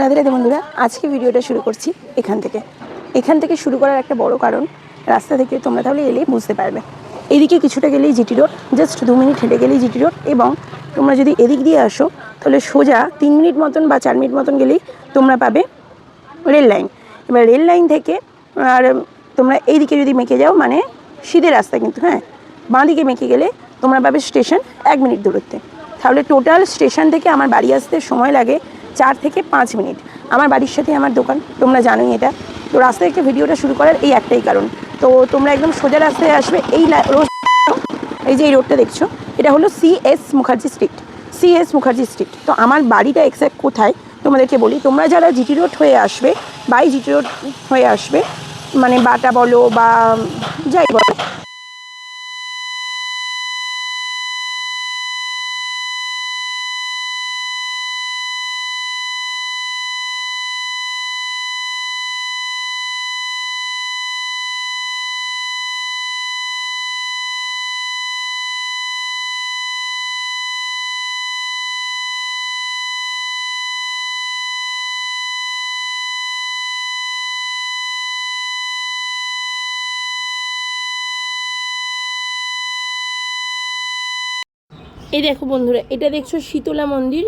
রাধে রাধে বন্ধুরা, আজকে ভিডিওটা শুরু করছি এখান থেকে। এখান থেকে শুরু করার একটা বড় কারণ, রাস্তা থেকে তোমরা তাহলে এলেই বুঝতে পারবে। এদিকে কিছুটা গেলেই জিটি রোড জাস্ট দু মিনিট হেঁটে গেলেই জিটি রোড এবং তোমরা যদি এদিক দিয়ে আসো, তাহলে সোজা তিন মিনিট মতন বা চার মিনিট মতন গেলেই তোমরা পাবে রেল লাইন। এবার রেল লাইন থেকে, আর তোমরা এইদিকে যদি মেখে যাও মানে সিধে রাস্তা কিন্তু হ্যাঁ? বাঁ দিকে মেখে গেলে তোমরা পাবে স্টেশন এক মিনিট দূরত্বে। তাহলে টোটাল স্টেশন থেকে আমার বাড়ি আসতে সময় লাগে চার থেকে পাঁচ মিনিট। আমার বাড়ির সাথে আমার দোকান, তোমরা জানোই এটা। তো রাস্তা থেকে ভিডিওটা শুরু করার এই একটাই কারণ। তো তোমরা একদম সোজা রাস্তায় আসবে, এই রোড এই যে এই রোডটা দেখছ, এটা হলো C S Mukherjee street C S Mukherjee street তো আমার বাড়িটা এক্স্যাক্ট কোথায়, তোমাদেরকে বলি। তোমরা যারা জিটি রোড হয়ে আসবে বাই জিটি রোড হয়ে আসবে মানে বাটা বলো বা যাই বলো এই দেখো বন্ধুরা, এটা দেখছ শীতলা মন্দির।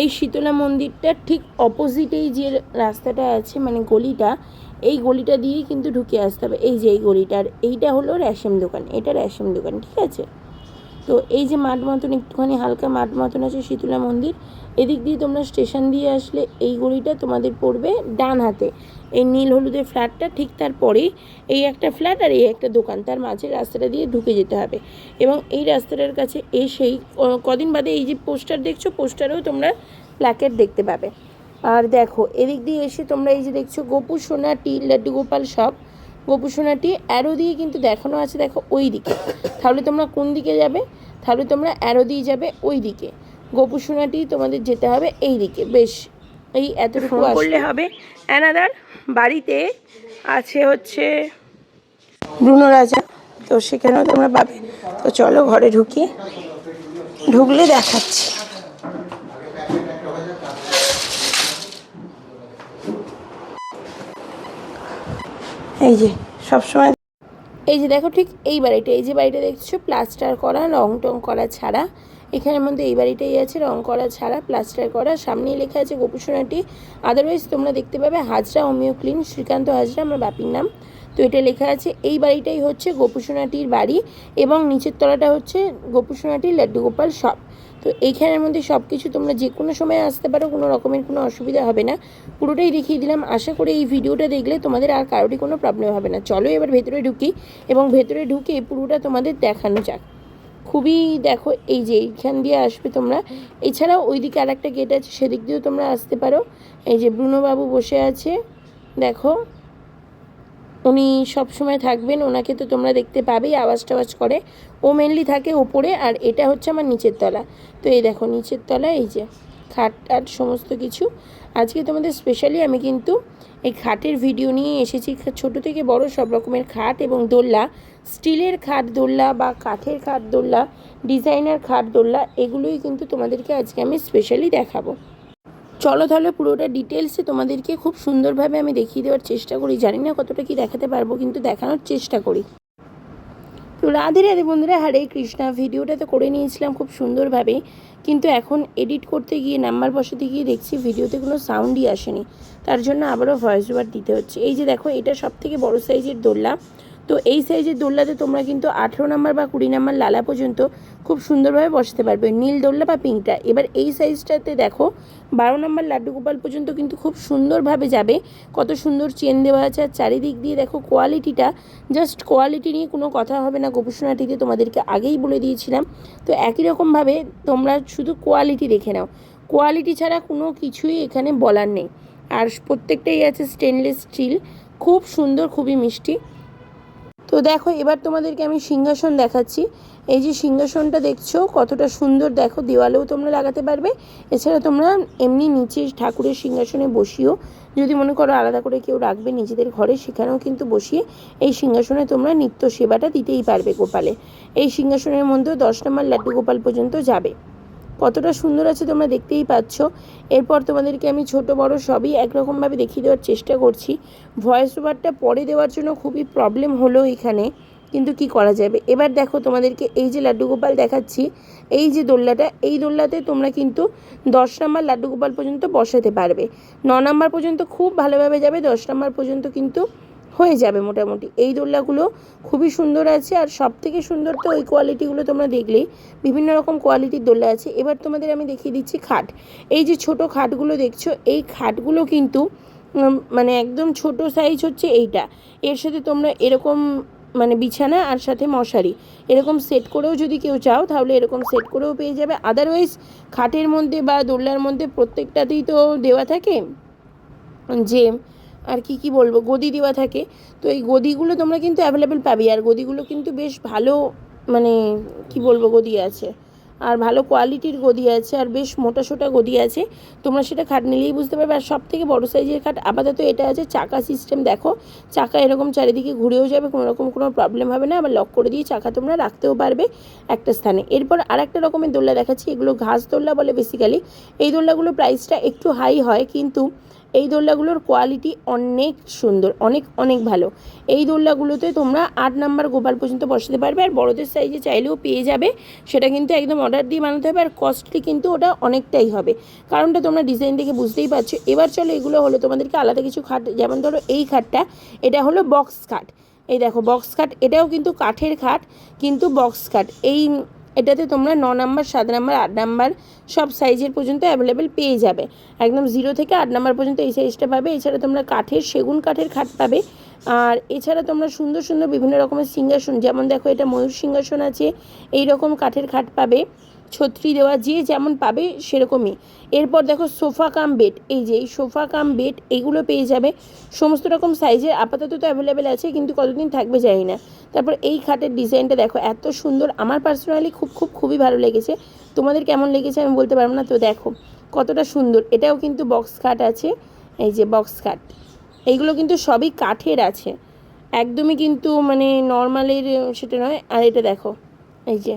এই শীতলা মন্দিরটার ঠিক অপোজিটেই যে রাস্তাটা আছে মানে গলিটা, এই গলিটা দিয়েই কিন্তু ঢুকে আসতে হবে। এই যে এই গলিটার, এইটা হলো রেশম দোকান, এটা রেশম দোকান, ঠিক আছে? তো এই যে মাঠ মতন একটুখানি হালকা মাঠ মতন আছে শীতলা মন্দির, এদিক দিয়ে তোমরা স্টেশন দিয়ে আসলে এই গলিটা তোমাদের পড়বে ডান হাতে। এই নীল হলুদের ফ্ল্যাটটা ঠিক তারপরেই এই একটা ফ্ল্যাট আর এই একটা দোকান, তার মাঝে রাস্তাটা দিয়ে ঢুকে যেতে হবে। এবং এই রাস্তাটার কাছে এসেই কদিন বাদে এই যে পোস্টার দেখছ, পোস্টারেও তোমরা প্ল্যাকেট দেখতে পাবে। আর দেখো, এদিক দিয়ে এসে তোমরা এই যে দেখছ গোপু, সোনা টি লাড্ডু গোপাল সব। গোপু সোনাটি অ্যারো দিয়ে কিন্তু দেখানো আছে দেখো ওই দিকে। তাহলে তোমরা কোন দিকে যাবে? তাহলে তোমরা অ্যারো দিয়ে যাবে ওই দিকে। গোপু সোনাটি তোমাদের যেতে হবে এই দিকে। বেশ এই এতটুকু করলে হবে। অ্যানাদার বাড়িতে আছে হচ্ছে ব্রুনো রাজা। তো সেখানেও তোমরা পাবে। তো চলো ঘরে ঢুকি। ঢুকলে দেখাচ্ছি। এই যে, সবসময় এই যে দেখো ঠিক এই বাড়িটা, এই যে বাড়িটা দেখছ, প্লাস্টার করা, রং টং করা ছাড়া। এখানের মধ্যে এই বাড়িটাই আছে, রং করা ছাড়া, প্লাস্টার করা। সামনেই লেখা আছে গোপুসোনাটি। আদারওয়াইজ তোমরা দেখতে পাবে হাজরা হোমিও ক্লিন, শ্রীকান্ত হাজরা, আমার বাপির নাম। তো এটা লেখা আছে, এই বাড়িটাই হচ্ছে গোপুসোনাটির বাড়ি এবং নিচের তলাটা হচ্ছে গোপুসোনাটির লাড্ডু গোপাল শপ। তো এইখানের মধ্যে সব কিছু তোমরা যে কোনো সময় আসতে পারো, কোনো রকমের কোনো অসুবিধা হবে না। পুরোটাই দেখিয়ে দিলাম। আশা করি এই ভিডিওটা দেখলে তোমাদের আর কারোরই কোনো প্রবলেম হবে না। চলো এবার ভেতরে ঢুকি এবং ভেতরে ঢুকে পুরোটা তোমাদের দেখানো যাক। খুবই দেখো, এই যে এইখান দিয়ে আসবে তোমরা। এছাড়াও ওইদিকে আর একটা গেট আছে, সেদিক দিয়েও তোমরা আসতে পারো। এই যে ব্রুনোবাবু বসে আছে। দেখো উনি সব সময় থাকবেন, ওনাকে তো তোমরা দেখতে পাবেই, আওয়াজ টাওয়াজ করে। ও মেনলি থাকে ওপরে আর এটা হচ্ছে আমার নিচের তলা। তো এই দেখো, নিচের তলা, এই যে খাট টাট সমস্ত কিছু। আজকে তোমাদের স্পেশালি আমি কিন্তু এই খাটের ভিডিও নিয়ে এসেছি। ছোট থেকে বড় সব রকমের খাট এবং দোল্লা স্টিলের খাট দোল্লা বা কাঠের খাট দোল্লা ডিজাইনার খাট দোল্লা এগুলোই কিন্তু তোমাদেরকে আজকে আমি স্পেশালি দেখাবো। চলো তাহলে পুরোটা ডিটেলসে তোমাদেরকে খুব সুন্দরভাবে আমি দেখিয়ে দেওয়ার চেষ্টা করি। জানি না কতটা কি দেখাতে পারব, কিন্তু দেখানোর চেষ্টা করি। তো রাধে রাধে বন্ধুরা, হরে কৃষ্ণা। ভিডিওটা তো করে নিয়েছিলাম খুব সুন্দরভাবে, কিন্তু এখন এডিট করতে গিয়ে নাম্বার বসাতে গিয়ে দেখছি ভিডিওতে কোনো সাউন্ডই আসেনি। তার জন্য আবারও ভয়েস ওভার দিতে হচ্ছে। এই যে দেখো, এটা সব থেকে বড়ো সাইজের দোল্লা তো এই সাইজের দোল্লাতে তোমরা কিন্তু আঠেরো নাম্বার বা কুড়ি নাম্বার লালা পর্যন্ত খুব সুন্দরভাবে বসাতে পারবে। নীল দোল্লা বা পিঙ্কটা এবার এই সাইজটাতে দেখো, বারো নাম্বার লাড্ডু গোপাল পর্যন্ত কিন্তু খুব সুন্দরভাবে যাবে। কত সুন্দর চেন দেওয়া আছে। আর চারিদিক দিয়ে দেখো কোয়ালিটিটা জাস্ট কোয়ালিটি নিয়ে কোনো কথা হবে না। গোপুসোনাটিতে তোমাদেরকে আগেই বলে দিয়েছিলাম। তো একই রকমভাবে তোমরা শুধু কোয়ালিটি দেখে নাও। কোয়ালিটি ছাড়া কোনো কিছুই এখানে বলার নেই। আর প্রত্যেকটাই আছে স্টেনলেস স্টিল খুব সুন্দর, খুবই মিষ্টি। তো দেখো, এবার তোমাদেরকে আমি সিংহাসন দেখাচ্ছি। এই যে সিংহাসনটা দেখছ, কতটা সুন্দর। দেখো, দেওয়ালেও তোমরা লাগাতে পারবে। এছাড়া তোমরা এমনি নিচে ঠাকুরের সিংহাসনে বসিও। যদি মনে করো আলাদা করে কেউ রাখবে নিজেদের ঘরে, সেখানেও কিন্তু বসিয়ে এই সিংহাসনে তোমরা নিত্য সেবাটা দিতেই পারবে গোপালে। এই সিংহাসনের মধ্যেও দশ নম্বর লাড্ডু গোপাল পর্যন্ত যাবে। কতটা সুন্দর আছে তোমরা দেখতেই পাচ্ছ। এরপর তোমাদেরকে আমি ছোট, বড় সবই একরকমভাবে দেখিয়ে দেওয়ার চেষ্টা করছি। ভয়েস ওভারটা পরে দেওয়ার জন্য খুবই প্রবলেম হলো এখানে, কিন্তু কি করা যাবে? এবার দেখো তোমাদেরকে এই যে লাড্ডু গোপাল দেখাচ্ছি, এই যে দোল্লাটা এই দোল্লাতে তোমরা কিন্তু দশ নম্বর লাড্ডু গোপাল পর্যন্ত বসাতে পারবে। ন নম্বর পর্যন্ত খুব ভালোভাবে যাবে, দশ নম্বর পর্যন্ত কিন্তু হয়ে যাবে মোটামুটি। এই দোল্লাগুলো খুবই সুন্দর আছে আর সব থেকে সুন্দর তো ওই কোয়ালিটিগুলো তোমরা দেখলেই। বিভিন্ন রকম কোয়ালিটির দোল্লা আছে। এবার তোমাদের আমি দেখিয়ে দিচ্ছি খাট। এই যে ছোট খাটগুলো দেখছ, এই খাটগুলো কিন্তু মানে একদম ছোট সাইজ হচ্ছে এইটা। এর সাথে তোমরা এরকম মানে বিছানা আর সাথে মশারি। এরকম সেট করেও যদি কেউ চাও, তাহলে এরকম সেট করেও পেয়ে যাবে। আদারওয়াইজ খাটের মধ্যে বা দোল্লার মধ্যে প্রত্যেকটাতেই তো দেওয়া থাকে। যে আর কি কি বলব, গদি দেওয়া থাকে। তো এই গদিগুলো তোমরা কিন্তু অ্যাভেলেবেল পাবে। আর গদিগুলো কিন্তু বেশ ভালো মানে কি বলব, গদি আছে। আর ভালো কোয়ালিটির গদি আছে, আর বেশ মোটা সোটা গদি আছে। তোমরা সেটা খাট নিলেই বুঝতে পারবে। আর সব থেকে বড়ো সাইজের খাট আপাতত এটা আছে চাকা সিস্টেম দেখো, চাকা এরকম চারিদিকে ঘুরেও যাবে কোনো রকম কোনো প্রবলেম হবে না। আবার লক করে দিয়ে চাকা তোমরা রাখতেও পারবে একটা স্থানে। এরপর আর একটা রকমের দোল্লা দেখাচ্ছি। এগুলো ঘাস দোল্লা বলে বেসিক্যালি এই দোল্লাগুলোর প্রাইসটা একটু হাই হয়, কিন্তু এই দোল্লাগুলোর কোয়ালিটি অনেক সুন্দর, অনেক অনেক ভালো। এই দোল্লাগুলোতে তোমরা আট নাম্বার গোপাল পর্যন্ত বসাতে পারবে আর বড়দের সাইজে চাইলেও পেয়ে যাবে। সেটা কিন্তু একদম অর্ডার দিয়ে বানাতে হবে আর কস্টলি কিন্তু ওটা অনেকটাই হবে। কারণটা তোমরা ডিজাইন দেখে বুঝতেই পারছ। এবার চলো এগুলো হলো তোমাদেরকে আলাদা কিছু খাট, যেমন ধরো এই খাটটা, এটা হলো বক্স খাট। এই দেখো বক্স খাট, এটাও কিন্তু কাঠের খাট, কিন্তু বক্স খাট। এই এটাতে তোমরা ন নাম্বার, সাত নাম্বার, আট নাম্বার সব সাইজের পর্যন্ত অ্যাভেলেবেল পেয়ে যাবে। একদম জিরো থেকে আট নাম্বার পর্যন্ত এই সাইজটা পাবে। এছাড়া তোমরা কাঠের, সেগুন কাঠের খাট পাবে। আর এছাড়া তোমরা সুন্দর সুন্দর বিভিন্ন রকমের সিংহাসন, যেমন দেখো এটা ময়ূর সিংহাসন আছে এই রকম কাঠের খাট পাবে। ছত্রি দেওয়া, যে যেমন পাবে সেরকমই। এরপর দেখো সোফা কাম বেড, এই যে এই সোফা কাম বেড এইগুলো পেয়ে যাবে। সমস্ত রকম সাইজের, আপাতত তো অ্যাভেলেবেল আছে, কিন্তু কতদিন থাকবে জানি না। তারপর এই খাটের ডিজাইনটা দেখো, এত সুন্দর। আমার পার্সোনালি খুব খুব, খুবই ভালো লেগেছে। তোমাদের কেমন লেগেছে আমি বলতে পারব না, তো দেখো কতটা সুন্দর। এটাও কিন্তু বক্স খাট আছে, এই যে বক্স খাট। এইগুলো কিন্তু সবই কাঠের আছে। একদমই কিন্তু মানে নর্মালের সেটা নয়। আর এটা দেখো, এই যে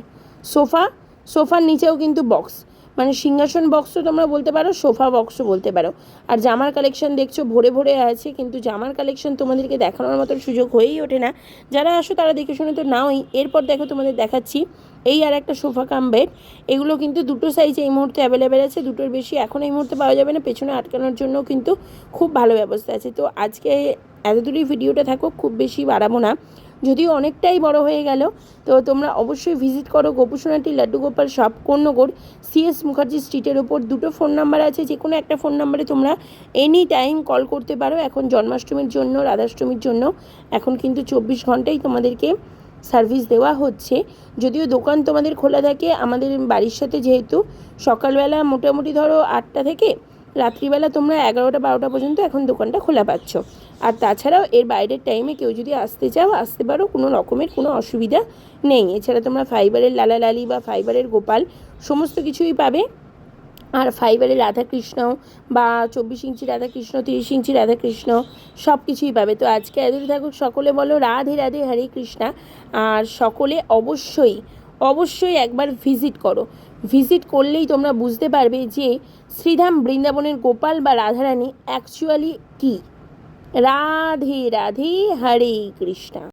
সোফা সোফার নিচেও কিন্তু বক্স মানে সিংহাসন বক্সও তোমরা বলতে পারো, সোফা বক্সও বলতে পারো। আর জামার কালেকশন দেখছ, ভরে ভরে আছে, কিন্তু জামার কালেকশন তোমাদেরকে দেখানোর মতন সুযোগ হয়েই ওঠে না। যারা আসো তারা দেখে শুনে তো নাওই। এরপর দেখো তোমাদের দেখাচ্ছি, এই আর একটা সোফা কাম বেড এগুলো কিন্তু দুটো সাইজ এই মুহূর্তে অ্যাভেলেবেল আছে, দুটোর বেশি এখন এই মুহূর্তে পাওয়া যাবে না, পেছনে আটকানোর জন্য কিন্তু খুব ভালো ব্যবস্থা আছে। তো আজকে এত দূরই ভিডিওটা থাকো খুব বেশি বাড়াবো না। যদিও অনেকটাই বড় হয়ে গেল, তো তোমরা অবশ্যই ভিজিট করো গোপুসোনাটি লাড্ডু গোপাল শপ কর্ণগর সিএস মুখার্জি স্ট্রিটের ওপর দুটো ফোন নাম্বার আছে যে কোনো একটা ফোন নাম্বারে তোমরা এনি টাইম কল করতে পারো। এখন জন্মাষ্টমীর জন্য, রাধাষ্টমীর জন্য। এখন কিন্তু চব্বিশ ঘন্টাই তোমাদেরকে সার্ভিস দেওয়া হচ্ছে। যদিও দোকান তোমাদের খোলা থাকে, আমাদের বাড়ির সাথে যেহেতু সকালবেলা মোটামুটি ধরো আটটা থেকে রাত্রিবেলা তোমরা এগারোটা, বারোটা পর্যন্ত এখন দোকানটা খোলা পাচ্ছ। আর তাছাড়াও এর বাইরের টাইমে কেউ যদি আসতে চাও, আসতে পারো, কোনো রকমের কোনো অসুবিধা নেই। এছাড়া তোমরা ফাইবারের লালা লালি বা ফাইবারের গোপাল সমস্ত কিছুই পাবে। আর ফাইবারের রাধাকৃষ্ণ বা চব্বিশ ইঞ্চি রাধাকৃষ্ণ, তিরিশ ইঞ্চি রাধাকৃষ্ণ সব কিছুই পাবে। তো আজকে এতদিন থাকুক, সকলে বলো রাধে রাধে, হরে কৃষ্ণা। আর সকলে অবশ্যই অবশ্যই একবার ভিজিট করো। ভিজিট করলেই তোমরা বুঝতে পারবে যে শ্রীধাম বৃন্দাবনের গোপাল বা রাধারানী অ্যাকচুয়ালি কী। রাধে রাধে, হরে কৃষ্ণা।